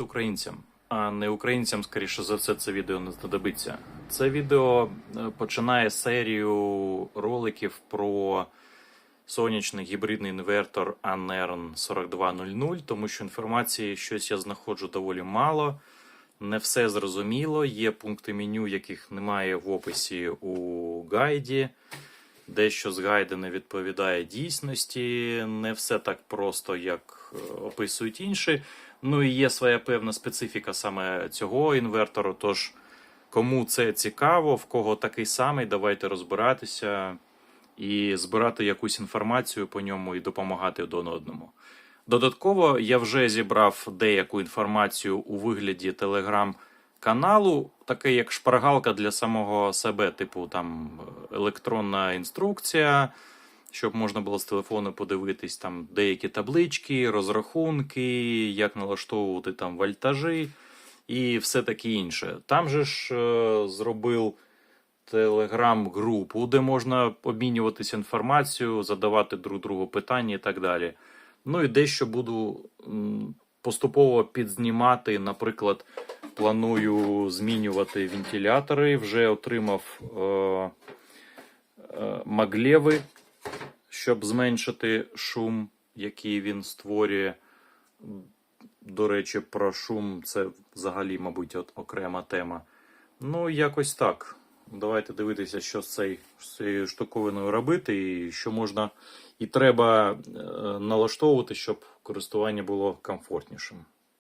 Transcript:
Привіт українцям! А не українцям, скоріше за все, це відео не знадобиться. Це відео е, починає серію роликів про сонячний гібридний інвертор Anern 4200, тому що інформації щось я знаходжу доволі мало. Не все зрозуміло. Є пункти меню, яких немає в описі у гайді. Дещо з не відповідає дійсності, не все так просто, як е, описують інші. Ну і є своя певна специфіка саме цього інвертору. Тож, кому це цікаво, в кого такий самий, давайте розбиратися і збирати якусь інформацію по ньому і допомагати один одному. Додатково я вже зібрав деяку інформацію у вигляді телеграм-каналу, таке як шпаргалка для самого себе, типу там електронна інструкція, щоб можна було з телефону подивитись там деякі таблички, розрахунки, як налаштовувати там вольтажі і все таке інше. Там же ж е, зробив телеграм-групу, де можна обмінюватися інформацією, задавати друг другу питання і так далі. Ну і дещо буду поступово підзнімати. Наприклад, планую змінювати вентилятори. Вже отримав е, е, маглеви, щоб зменшити шум, який він створює. До речі, про шум це взагалі, мабуть, от окрема тема. Ну, якось так. Давайте дивитися, що з цей- з цією штуковиною робити, і що можна і треба е, налаштовувати, щоб користування було комфортнішим.